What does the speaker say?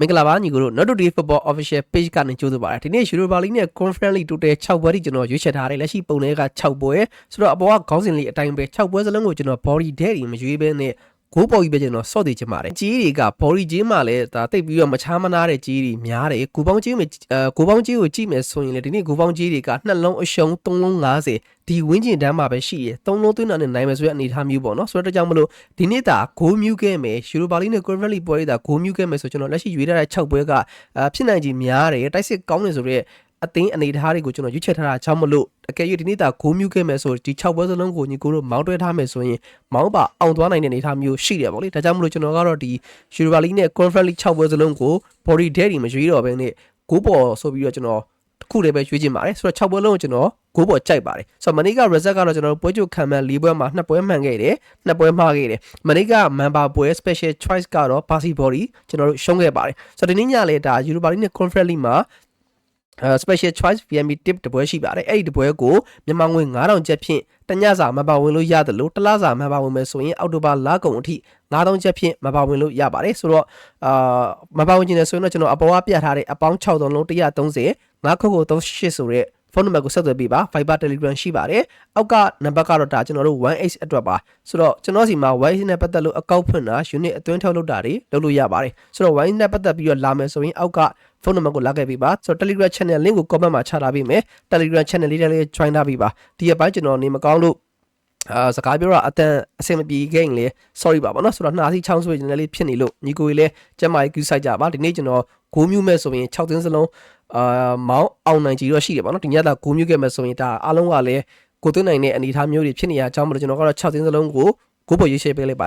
မင်္ဂလာပါညီကိုတို့ Not Today Football Official Page ကနေကြိုးစားပါတယ်ဒီနေ့ Europa League နဲ့ Conference League Total 6ပွဲထိကျွန်တော်ရွေးချယ်ထားတယ်လက်ရှိပုံတွေက6ပွဲဆိုတော့အပေါ်ကခေါင်းစဉ်လေးအတိုင်းပဲ6ပွဲစလုံးကိုကျွန်တော် body day တွေမရွေးဘဲနဲ့ ကိုပေါ်ကြီးပဲကျွန်တော်စော့တည်ချင်ပါတယ်ကြီးတွေက body ကြီးမှလည်းဒါတိတ်ပြီးတော့မချားမနာတဲ့ကြီးတွေများတယ်ကိုပေါင်းကြီးမအဲကိုပေါင်းကြီးကိုကြည့်မယ်ဆိုရင်လေဒီနေ့ကိုပေါင်းကြီးတွေကနှလုံးအရှုံး3လုံး50ဒီဝင်းကျင်တန်းမှာပဲရှိရ3လုံးသွင်းတာနဲ့နိုင်မယ်ဆိုတဲ့အနေအထားမျိုးပေါ့နော်ဆိုတော့တကြောင်မလို့ဒီနေ့တာဂိုးမြူးခဲ့မယ်ယူရိုပါလီနဲ့ Conference League ပွဲတွေတာဂိုးမြူးခဲ့မယ်ဆိုကျွန်တော်လက်ရှိရွေးထားတဲ့6ပွဲကအာဖြစ်နိုင်ကြီးများတယ်တိုက်စစ်ကောင်းတယ်ဆိုတော့ အသင်းအနေအထားတွေကိုကျွန်တော်ရွေးချယ်ထားတာချောင်းမလို့အကယ်၍ဒီနေ့တာဂိုးမြူးခဲ့မယ်ဆိုဒီ6ပွဲစလုံးကိုညီကိုတို့မောင်းတွဲထားမယ်ဆိုရင်မောင်းပါအောင်သွားနိုင်တဲ့အနေအထားမျိုးရှိတယ်ပေါ့လေဒါကြောင့်မလို့ကျွန်တော်ကတော့ဒီယူရိုပါလီနဲ့ Conference League 6ပွဲစလုံးကို body day တွေမရွေးတော့ဘဲနဲ့ဂိုးပေါ်ဆိုပြီးတော့ကျွန်တော်တစ်ခုတည်းပဲရွေးချင်ပါတယ်ဆိုတော့6ပွဲလုံးကိုကျွန်တော်ဂိုးပေါ်ကြိုက်ပါတယ်ဆိုတော့မနေ့က result ကတော့ကျွန်တော်တို့ပွဲချုပ်ခံမှန်၄ပွဲမှာ2ပွဲမှန်ခဲ့တယ်2ပွဲမှားခဲ့တယ်မနေ့က member ပွဲ special choice ကတော့ Barcy Body ကျွန်တော်တို့ရှုံးခဲ့ပါတယ်ဆိုတော့ဒီနေ့ညလေဒါ Europa League နဲ့ Conference League မှာအဲ special choice VMB tip တပွဲရှိပါတယ်အဲ့ဒီတပွဲကိုမြန်မာငွေ9000ကျပ်ဖြင့်တညစာမပါဝင်လို့ရတယ်လို့တစ်လစာမပါဝင်မယ်ဆိုရင်အောက်တိုဘာလကုန်အထိ9000ကျပ်ဖြင့်မပါဝင်လို့ရပါတယ်ဆိုတော့အာမပါဝင်ခြင်းနဲ့ဆိုရင်တော့ကျွန်တော်အပေါ်ကပြထားတဲ့အပေါင်း6000လုံး130 9ခုကို38ဆိုတဲ့ဖု န်းနံပါတ်ကိုဆက်သွယ်ပေးပါ Viber Telegram ရှိပါတယ်အောက်ကနံပါတ်ကတော့ဒါကျွန်တော်တို့ 1H အတွက်ပါဆိုတော့ကျွန်တော်စီမှာ 1H နဲ့ပတ်သက်လို့အကောက်ဖွင့်တာ unit အတွင်းထုတ်လုပ်တာတွေလုပ်လို့ရပါတယ်ဆိုတော့ 1H နဲ့ပတ်သက်ပြီးတော့လာမယ်ဆိုရင်အောက်ကဖုန်းနံပါတ်ကိုလာခဲ့ပေးပါဆိုတော့ Telegram channel link ကို comment မှာချထားပေးမယ် Telegram channel လေးလည်း join ထားပေးပါဒီအပိုင်းကျွန်တော်နေမကောင်းလို့အာစကားပြောတာအတန်အဆင်မပြေခဲ့ရင်လေ sorry ပါဗောနော်ဆိုတော့နှာစီချောင်းဆွေးနေလေးဖြစ်နေလို့ညီကိုကြီးလည်းကျမကြီးကူးဆိုင်ကြပါဒီနေ့ကျွန်တော် ဂိုးမျိုးမဲ့ဆိုရင်6သင်းစလုံးအာမောင်းအောင်နိုင်ကြီးတော့ရှိတယ်ဗောနော်ဒီညတာဂိုးမျိုးခဲ့မဲ့ဆိုရင်ဒါအားလုံးကလည်းကိုသွင်းနိုင်တဲ့အနေအထားမျိုးတွေဖြစ်နေရအကြောင်းမလို့ကျွန်တော်ကတော့6သင်းစလုံးကိုဂိုးပေါ်ရွေးချယ်ပေးလိုက်ပါတယ်